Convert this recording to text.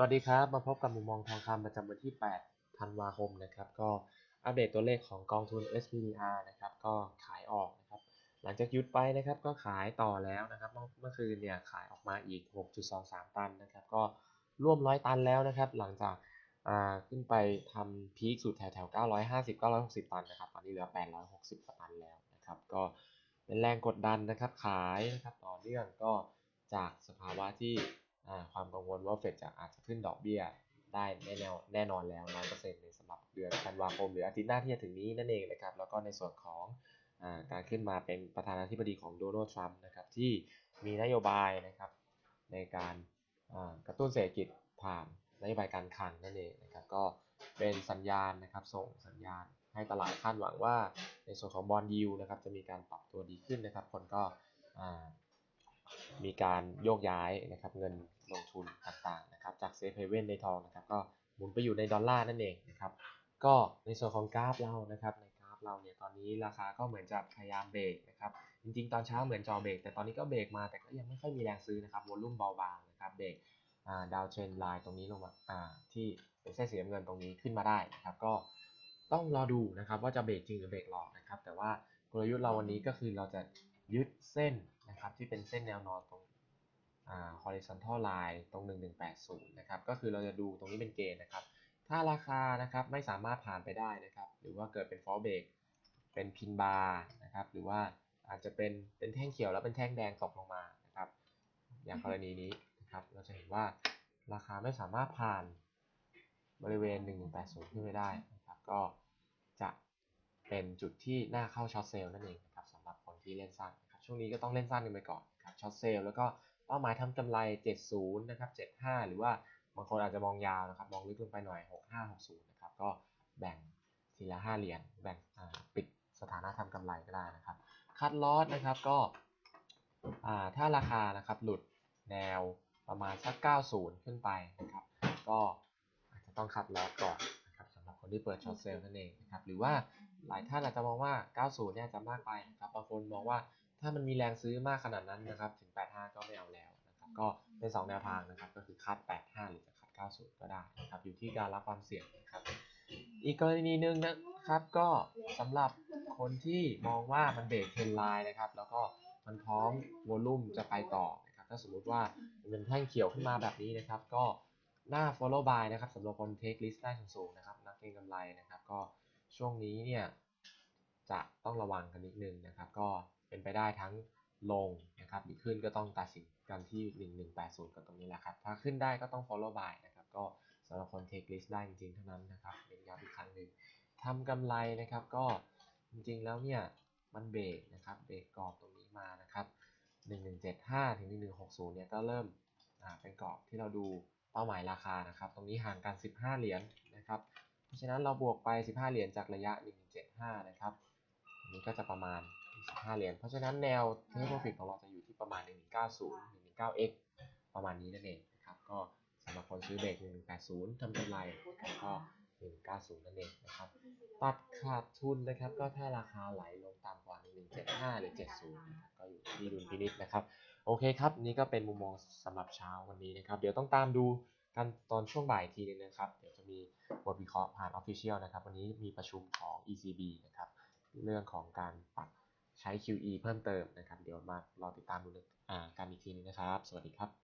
วัสดีครับ มาพบกับมุมมองทองคำประจำวันที่ 8 ธันวาคมนะครับ ก็อัปเดตตัวเลขของกองทุน SPDR นะครับ ก็ขายออกนะครับ หลังจากหยุดไปนะครับ ก็ขายต่อแล้วนะครับเมื่อเมื่อคืนเนี่ยขายออกมาอีก 6.23 ตันนะครับ ก็ร่วมร้อยตันแล้วนะครับ หลังจากขึ้นไปทำพีคสุดแถวแถว950 960 ตันนะครับ ตอนนี้เหลือ 860 ตันแล้วนะครับ ก็เป็นแรงกดดันนะครับ ขายนะครับ ต่อเนื่องก็จากสภาวะที่ ความกังวลว่าเฟดจะอาจจะขึ้นดอกเบี้ยได้แน่แนวแน่นอนแล้ว100%ในสำหรับเดือนธันวาคมหรืออาทิตย์หน้าที่จะถึงนี้นั่นเองนะครับ แล้วก็ในส่วนของอการขึ้นมาเป็นประธานาธิบดีของโดนัลด์ทรัมป์นะครับที่มีนโยบายนะครับในการกระตุ้นเศรษฐกิจผ่านนโยบายการคลังนั่นเองนะครับก็เป็นสัญญาณนะครับส่งสัญญาณให้ตลาดคาดหวังว่า ในส่วนของบอลยูนะครับจะมีการปรับตัวดีขึ้นนะครับ คนก็ มีการโยกย้ายนะครับเงินลงทุนต่างๆนะครับจากเซฟเฮเว่นในทองนะครับก็หมุนไปอยู่ในดอลลาร์นั่นเองนะครับก็ในส่วนของกราฟเรานะครับในกราฟเราเนี่ยตอนนี้ราคาก็เหมือนจะพยายามเบรกนะครับจริงๆ ตอนเช้าเหมือนจอเบรกแต่ตอนนี้ก็เบรกมาแต่ก็ยังไม่ค่อยมีแรงซื้อนะครับวอลุ่มเบาบางนะครับเบรกดาวเทรนไลน์ตรงนี้ลงมาที่เป็นเส้นสีน้ำเงินตรงนี้ขึ้นมาได้นะครับก็ต้องรอดูนะครับว่าจะเบรกจริงหรือเบรกหลอกนะครับแต่ว่ากลยุทธ์เราวันนี้ก็คือเราจะยึดเส้น นะครับที่เป็นเส้นแนวนอนตรงอ่า horizontal line ตรง 1180 นะครับก็คือเราจะดูตรงนี้เป็นเกณฑ์นะครับ ถ้าราคานะครับไม่สามารถผ่านไปได้นะครับ หรือว่าเกิดเป็น fall break เป็นพินบาร์นะครับ หรือว่าอาจจะเป็นเป็นแท่งเขียวแล้วเป็นแท่งแดงตกลงมานะครับ อย่างกรณีนี้นะครับ เราจะเห็นว่าราคาไม่สามารถผ่านบริเวณ 1180 ขึ้นไปได้นะครับ ก็จะเป็นจุดที่น่าเข้าช็อตเซลล์นั่นเองนะครับสำหรับคนที่เล่นสั้น ช่วงนี้ก็ต้องเล่นสั้นกันไปก่อนครับช็อตเซลล์แล้วก็เป้าหมายทำกำไร 70 นะครับ 75 หรือว่าบางคนอาจจะมองยาวนะครับ มองลึกลงไปหน่อย 6560 นะครับ ก็แบ่งทีละ 5 เหรียญ แบ่งปิดสถานะทำกำไรก็ได้นะครับ คัดลอสนะครับก็ถ้าราคานะครับหลุดแนวประมาณสัก 90 ขึ้นไปนะครับ ก็อาจจะต้องคัดลอสก่อนนะครับสำหรับคนที่เปิดช็อตเซลล์นั่นเองนะครับ หรือว่าหลายท่านอาจจะมองว่า 90 เนี่ยจะมากไปนะครับ บางคนมองว่า ถ้ามันมีแรงซื้อมากขนาดนั้นนะครับถึง 85 ก็ไม่เอาแล้วนะครับก็เป็น 2 แนวทางนะครับก็คือคัด 85 หรือจะคัด 90 ก็ได้นะครับอยู่ที่การรับความเสี่ยงนะครับอีกกรณีหนึ่งนะครับก็สำหรับคนที่มองว่ามันเบรกเทรนไลน์นะครับแล้วก็มันพร้อมวอลุ่มจะไปต่อนะครับถ้าสมมุติว่าเป็นแท่งเขียวขึ้นมาแบบนี้นะครับก็หน้า follow buy นะครับสำหรับคน take risk ได้สูงๆนะครับนักเก็งกำไรนะครับก็ช่วงนี้เนี่ยจะต้องระวังกันนิดนึงนะครับ ก็ เป็นไปได้ทั้งลงนะครับหรือขึ้นก็ต้องตัดสินกันที่ 1180 กับตรงนี้แหละครับ ถ้าขึ้นได้ก็ต้อง follow buy นะครับ ก็สำหรับคน take risk ได้จริงๆ เท่านั้นนะครับเน้นย้ำอีกครั้งหนึ่งทำกำไรนะครับก็จริงๆแล้วเนี่ยมันเบรกนะครับเบรกกรอบตรงนี้มานะครับ 1175 ถึง 1160 เนี่ยก็เริ่มเป็นกรอบที่เราดูเป้าหมายราคานะครับ ตรงนี้ห่างกัน 15 เหรียญนะครับ เพราะฉะนั้นเราบวกไป 15 เหรียญจากระยะ 1175 นะครับอันนี้ก็จะประมาณ 5 เหรียญ เพราะฉะนั้นแนวเทคโปรฟิตของเราจะอยู่ที่ประมาณ1190 119x ประมาณนี้นั่นเองนะครับ ก็สำหรับคนซื้อเบรก180ทำกำไรแล้วก็190 นั่นเองนะครับ ตัดขาดทุนนะครับ ก็ถ้าราคาไหลลงต่ำกว่า1175 หรือ 70นะครับก็อยู่ที่ดุลพินิจนะครับ โอเคครับ นี่ก็เป็นมุมมองสำหรับเช้าวันนี้นะครับ เดี๋ยวต้องตามดูกันตอนช่วงบ่ายทีนึงนะครับ เดี๋ยวจะมีบทวิเคราะห์ผ่าน Official นะครับ วันนี้มีประชุมของ ECB นะครับ เรื่องของการปรับ ใช้ QE เพิ่มเติมนะครับ เดี๋ยวมารอติดตามดูกันอีกทีนึงนะครับ สวัสดีครับ